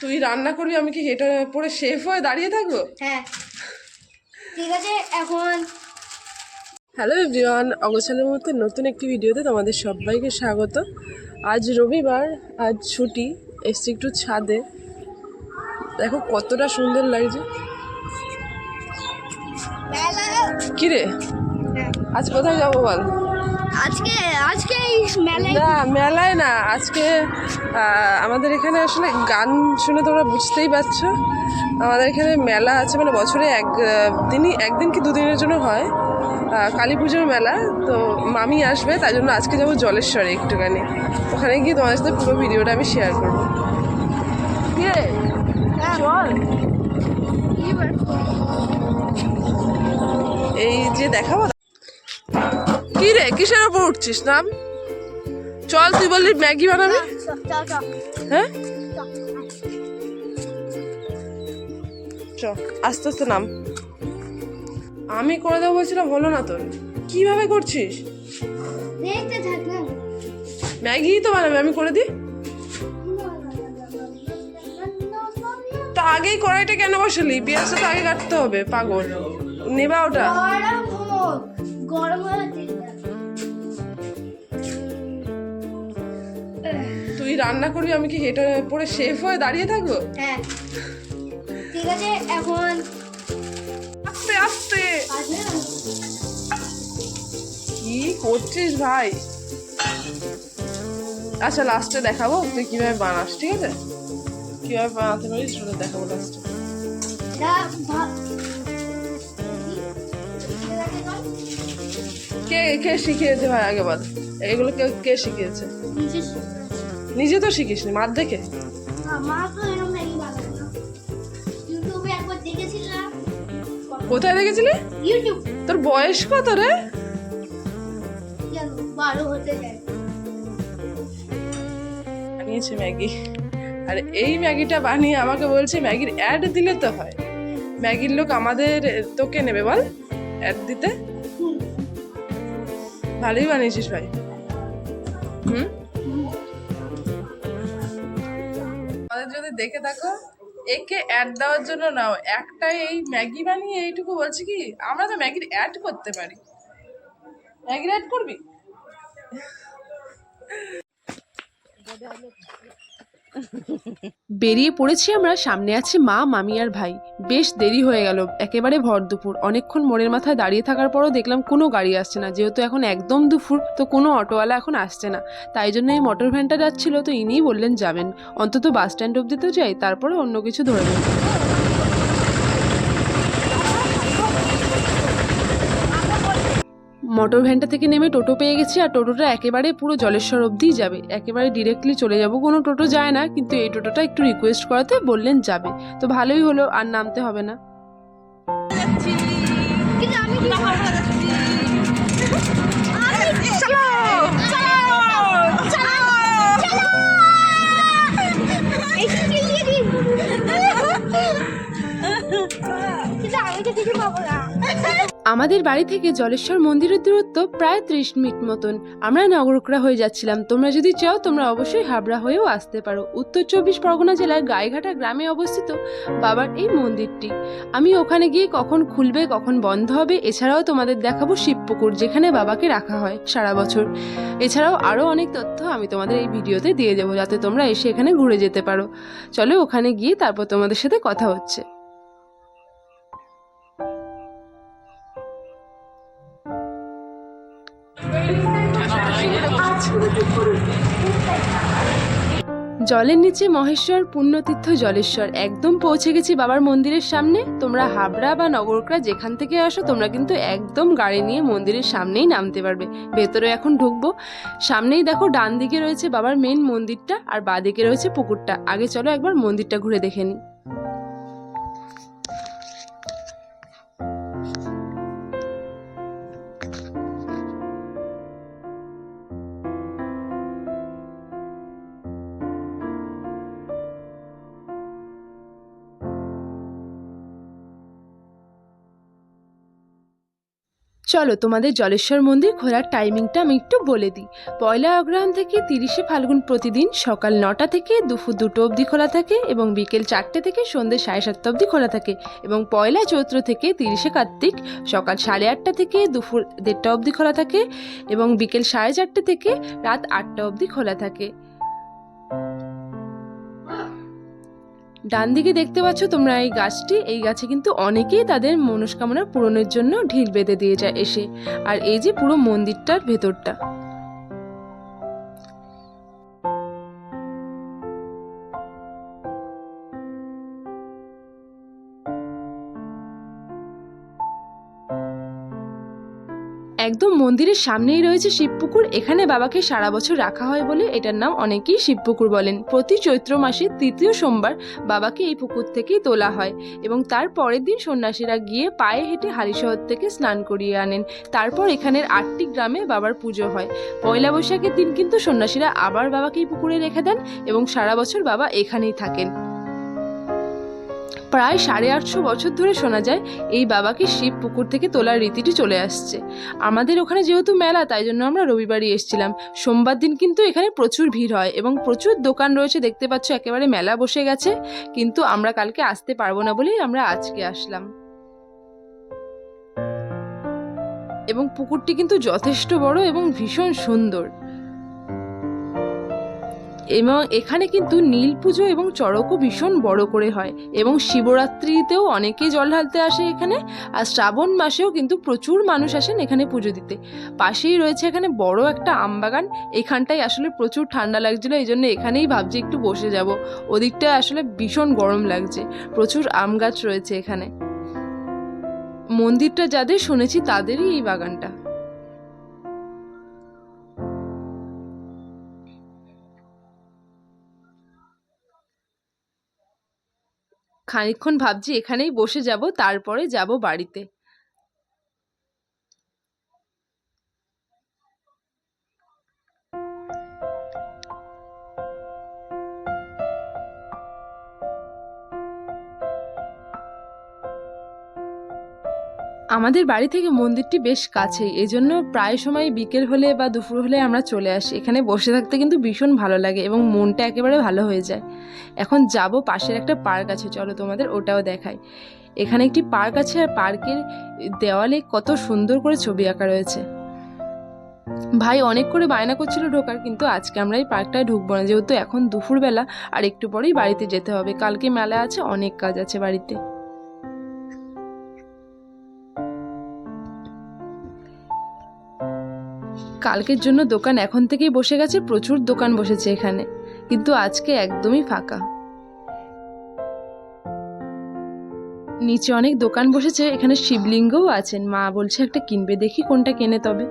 তুই রান্না করবি আমি কি এটা পরে শেফ হয়ে দাঁড়িয়ে থাকব? হ্যাঁ। ঠিক আছে এখন হ্যালো এভরিওয়ান অগোছালের মধ্যে নতুন একটি ভিডিওতে তোমাদের সবাইকে স্বাগত। আজ রবিবার আজ ছুটি এসছি একটু ছাদে। দেখো কতটা সুন্দর লাগছে। কিরে? আজ কোথায় যাব বল? আজকে আজকে মেলায় না মেলায় না আজকে আমাদের এখানে আসলে গান শুনে তোমরা বুঝতেই পারছ। আমাদের এখানে মেলা আছে মানে বছরে এক দিনই একদিন কি দুদিনের জন্য হয় কালী পুজোর মেলা। তো মামি আসবে তাই জন্য আজকে যাব জলেশ্বরে একটুখানি। ওখানে গিয়ে তোমাদের সাথে পুরো ভিডিওটা আমি শেয়ার করব। কি রে? এই যে দেখাবো কি রে? কিসের ওপর উঠছিস? নাম? চল তুই বললি ম্যাগি বানাবি? হ্যাঁ? চ আস্তে আস্তে নাম। আমি করে দেবো বলছিলাম হলো না তোর। কীভাবে করছিস? ম্যাগি তো বানাবে আমি করে দিই? তা আগেই কড়াইটা কেন বসালি? পেঁয়াজটা তো আগে কাটতে হবে পাগল। নেবা ওটা। গরম রান্না করবি আমি কি এটা পরে শেফ হয়ে দাঁড়িয়ে থাকব? হ্যাঁ। ঠিক আছে এখন আস্তে আস্তে। কি করছিস ভাই? আচ্ছা লাস্টে দেখাবো তুই কীভাবে বানাস ঠিক আছে? কীভাবে বানাতে পারিস সেটা দেখাবো লাস্টে। কে কে শিখিয়েছে ভাই? আগে বল। এগুলো কে কে শিখিয়েছে? নিজে তো শিখিস নি মার দেখে কোথায় দেখেছিলি? তোর বয়স কত রে? বানিয়েছে ম্যাগি। আর এই ম্যাগিটা বানিয়ে আমাকে বলছে ম্যাগির অ্যাড দিলে তো হয়। ম্যাগির লোক আমাদের তোকে নেবে বল। অ্যাড দিতে। ভালোই বানিয়েছিস ভাই। হুম? আমাদের যদি দেখে থাকো, একে অ্যাড দেওয়ার জন্য নাও। একটা এই ম্যাগি বানিয়ে এইটুকু বলছি কি, আমরা তো ম্যাগির অ্যাড করতে পারি। ম্যাগির অ্যাড করবি? বেরিয়ে পড়েছি আমরা, সামনে আছে মা, মামি আর ভাই। বেশ দেরি হয়ে গেল, একেবারে ভর দুপুর। অনেকক্ষণ মোড়ের মাথায় দাঁড়িয়ে থাকার পরও দেখলাম কোনো গাড়ি আসছে না। যেহেতু এখন একদম দুপুর, তো কোনো অটোওয়ালা এখন আসছে না। তাই জন্য এই মোটর ভ্যানটা যাচ্ছিল, তো ইনিই বললেন, যাবেন। অন্তত বাস স্ট্যান্ড অব্দি তো যাই তারপরে অন্য কিছু ধরে নেব। মোটর ভ্যানটা থেকে নেমে টোটো পেয়ে গেছি আর টোটোটা একেবারে পুরো জলেশ্বর অবধিই যাবে। একেবারে ডিরেক্টলি চলে যাব। কোনো টোটো যায় না, কিন্তু এই টোটোটা একটু রিকোয়েস্ট করাতে বললেন যাবে। তো ভালোই হলো, আর নামতে হবে না! আমাদের বাড়ি থেকে জলেশ্বর মন্দিরের দূরত্ব প্রায় ত্রিশ মিনিট মতন। আমরা নগরকরা হয়ে যাচ্ছিলাম। তোমরা যদি চাও, তোমরা অবশ্যই হাবড়া হয়েও আসতে পারো। উত্তর চব্বিশ পরগনা জেলার গাইঘাটা গ্রামে অবস্থিত বাবার এই মন্দিরটি। আমি ওখানে গিয়ে কখন খুলবে, কখন বন্ধ হবে, এছাড়াও তোমাদের দেখাবো শিবপুকুর, যেখানে বাবাকে রাখা হয় সারা বছর। এছাড়াও আরও অনেক তথ্য আমি তোমাদের এই ভিডিওতে দিয়ে দেবো, যাতে তোমরা এসে এখানে ঘুরে যেতে পারো। চলো ওখানে গিয়ে তারপর তোমাদের সাথে কথা হচ্ছে। জলের নিচে মহেশ্বর, পুণ্যতীর্থ জলেশ্বর। একদম পৌঁছে গেছি বাবার মন্দিরের সামনে। তোমরা হাবড়া বা নগরকরা যেখান থেকে আসো, তোমরা কিন্তু একদম গাড়ি নিয়ে মন্দিরের সামনেই নামতে পারবে। ভেতরে এখন ঢুকবো। সামনেই দেখো ডান দিকে রয়েছে বাবার মেন মন্দিরটা আর বাঁ দিকে রয়েছে পুকুরটা। আগে চলো একবার মন্দিরটা ঘুরে দেখে নিই। চলো তোমাদের জলেশ্বর মন্দির খোলার টাইমিংটা আমি একটু বলে দিই। পয়লা অগ্রহায়ণ থেকে তিরিশে ফাল্গুন প্রতিদিন সকাল নটা থেকে দুপুর দুটো অবধি খোলা থাকে এবং বিকেল চারটে থেকে সন্ধ্যে সাড়ে সাতটা অবধি খোলা থাকে এবং পয়লা চৈত্র থেকে তিরিশে কার্তিক সকাল সাড়ে আটটা থেকে দুপুর দেড়টা অবধি খোলা থাকে এবং বিকেল সাড়ে চারটে থেকে রাত আটটা অবধি খোলা থাকে। ডান দিকে দেখতে পাচ্ছ তোমরা এই গাছটি। এই গাছে কিন্তু অনেকেই তাদের মনস্কামনা পূরণের জন্য ঢিল বেঁধে দিয়ে যায় এসে। আর এই যে পুরো মন্দিরটার ভেতরটা। একদম মন্দিরের সামনেই রয়েছে শিবপুকুর। এখানে বাবাকে সারা বছর রাখা হয় বলে এটার নাম অনেকেই শিবপুকুর বলেন। প্রতি চৈত্র মাসের তৃতীয় সোমবার বাবাকে এই পুকুর থেকেই তোলা হয় এবং তার পরের দিন সন্ন্যাসীরা গিয়ে পায়ে হেঁটে হালিশহর থেকে স্নান করিয়ে আনেন। তারপর এখানের আটটি গ্রামে বাবার পুজো হয়। পয়লা বৈশাখের দিন কিন্তু সন্ন্যাসীরা আবার বাবাকে এই পুকুরে রেখে দেন এবং সারা বছর বাবা এখানেই থাকেন। প্রায় সাড়ে আটশো বছর ধরে শোনা যায়, এই বাবাকে শিব পুকুর থেকে তোলার রীতিটি চলে আসছে। আমাদের ওখানে যেহেতু মেলা, তাই জন্য আমরা রবিবারই এসেছিলাম। সোমবার দিন কিন্তু এখানে প্রচুর ভিড় হয় এবং প্রচুর দোকান রয়েছে, দেখতে পাচ্ছ একেবারে মেলা বসে গেছে, কিন্তু আমরা কালকে আসতে পারব না বলেই আমরা আজকে আসলাম। এবং পুকুরটি কিন্তু যথেষ্ট বড় এবং ভীষণ সুন্দর। এবং এখানে কিন্তু নীল পুজো এবং চড়কও ভীষণ বড় করে হয়। এবং শিবরাত্রিতেও অনেকেই জল ঢালতে আসে এখানে, আর শ্রাবণ মাসেও কিন্তু প্রচুর মানুষ আসেন এখানে পুজো দিতে। পাশেই রয়েছে এখানে বড় একটা আম বাগান, এখানটায় আসলে প্রচুর ঠান্ডা লাগছিল এই জন্য এখানেই ভাবছি একটু বসে যাব। ওদিকটায় আসলে ভীষণ গরম লাগছে, প্রচুর আম গাছ রয়েছে এখানে। মন্দিরটা যাদের শুনেছি তাদেরই এই বাগানটা। খানিকক্ষণ ভাবছি এখানেই বসে যাব তারপরে যাব বাড়িতে। আমাদের বাড়ি থেকে মন্দিরটি বেশ কাছেই, এজন্য প্রায় সময় বিকেল হলে বা দুপুর হলে আমরা চলে আসি। এখানে বসে থাকতে কিন্তু ভীষণ ভালো লাগে এবং মনটা একেবারে ভালো হয়ে যায়। এখন যাব পাশের একটা পার্ক আছে, চলো তোমাদের ওটাও দেখাই। এখানে একটি পার্ক আছে আর পার্কের দেওয়ালে কত সুন্দর করে ছবি আঁকা রয়েছে। ভাই অনেক করে বায়না করছিল ঢোকার, কিন্তু আজকে আমরা এই পার্কটায় ঢুকবো না। যেহেতু এখন দুপুরবেলা, আর একটু পরেই বাড়িতে যেতে হবে। কালকে মেলা আছে, অনেক কাজ আছে বাড়িতে। কালকের জন্য দোকান এখন থেকেই বসে গেছে প্রচুর দোকান বসেছে এখানে। কিন্তু আজকে একদমই ফাঁকা। নিচে অনেক দোকান বসেছে এখানে শিবলিঙ্গও আছেন। মা বলছে একটা কিনবে দেখি কোনটা কেনে তবে।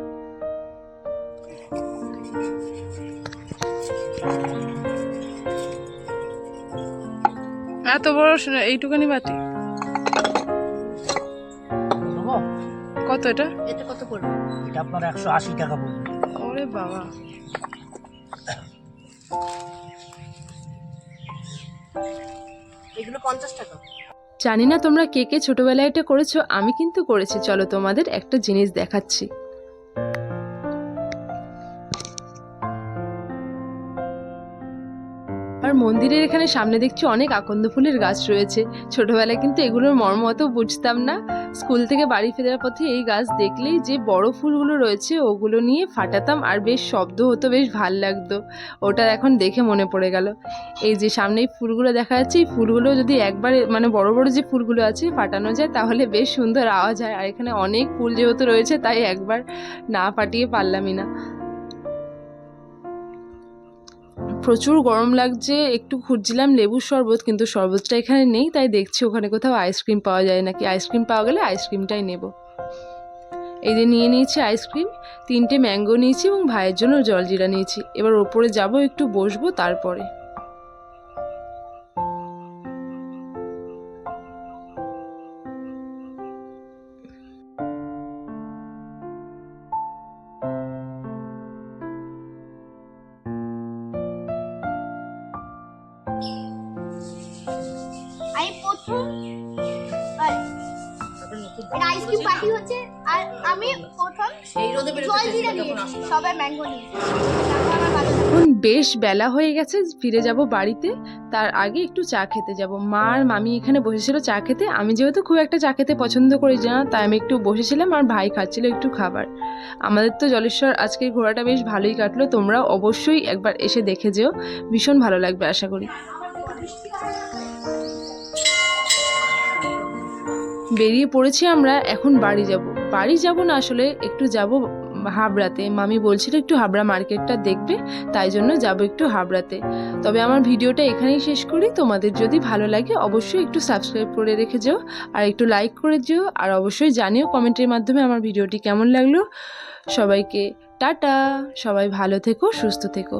এত বড় এইটুকানি বাটি। কত এটা? এটা কত পড়বে? এটা আপনার একশো আশি টাকা পড়বে। ওরে বাবা। এগুলো পঞ্চাশ টাকা। জানি না তোমরা কে কে ছোটবেলায় এটা করেছ আমি কিন্তু করেছি। চলো তোমাদের একটা জিনিস দেখাচ্ছি। আর মন্দিরের এখানে সামনে দেখছি অনেক আকন্দ ফুলের গাছ রয়েছে। ছোটবেলায় কিন্তু এগুলোর মর্ম অত বুঝতাম না। স্কুল থেকে বাড়ি ফেরার পথে এই গাছ দেখলেই যে বড় ফুলগুলো রয়েছে, ওগুলো নিয়ে ফাটাতাম আর বেশ শব্দ হতো, বেশ ভালো লাগতো। ওটা এখন দেখে মনে পড়ে গেল। এই যে সামনে ফুলগুলো দেখা যাচ্ছে, এই ফুলগুলো যদি একবার মানে বড় বড় যে ফুলগুলো আছে ফাটানো যায়, তাহলে বেশ সুন্দর আওয়াজ হয়। আর এখানে অনেক ফুল যেহেতু রয়েছে, তাই একবার না ফাটিয়ে পারলামই না। প্রচুর গরম লাগছে, একটু খুঁজছিলাম লেবুর শরবত, কিন্তু শরবতটা এখানে নেই, তাই দেখছি ওখানে কোথাও আইসক্রিম পাওয়া যায় নাকি? আইসক্রিম পাওয়া গেলে আইসক্রিমটাই নেব। এই যে নিয়ে নিয়েছি আইসক্রিম তিনটে ম্যাঙ্গো নিয়েছি এবং ভাইয়ের জন্য জলজিরা নিয়েছি। এবার ওপরে যাব, একটু বসবো, তারপরে। পার্টি হচ্ছে আর আমি প্রথম জল জিরে নিয়েছি সবাই ম্যাঙ্গো নিয়েছি। এখন বেশ বেলা হয়ে গেছে ফিরে যাব বাড়িতে। তার আগে একটু চা খেতে যাব। মা আর মামি এখানে বসেছিল চা খেতে। আমি যেহেতু খুব একটা চা খেতে পছন্দ করি না তাই আমি একটু বসেছিলাম আর ভাই খাচ্ছিল একটু খাবার। আমাদের তো জলেশ্বর আজকে ঘোরাটা বেশ ভালোই কাটলো। তোমরা অবশ্যই একবার এসে দেখে যেও। ভীষণ ভালো লাগবে আশা করি। বেরিয়ে পড়েছি আমরা, এখন বাড়ি যাব। বাড়ি যাব না আসলে, একটু যাব হাবড়াতে। মামি বলছিল একটু হাবড়া মার্কেটটা দেখবে, তাই জন্য যাব একটু হাবড়াতে। তবে আমার ভিডিওটা এখানেই শেষ করি। তোমাদের যদি ভালো লাগে অবশ্যই একটু সাবস্ক্রাইব করে রেখে যেও, আর একটু লাইক করে যেও, আর অবশ্যই জানিও কমেন্টের মাধ্যমে আমার ভিডিওটি কেমন লাগল। সবাইকে টাটা! সবাই ভালো থেকো, সুস্থ থেকো।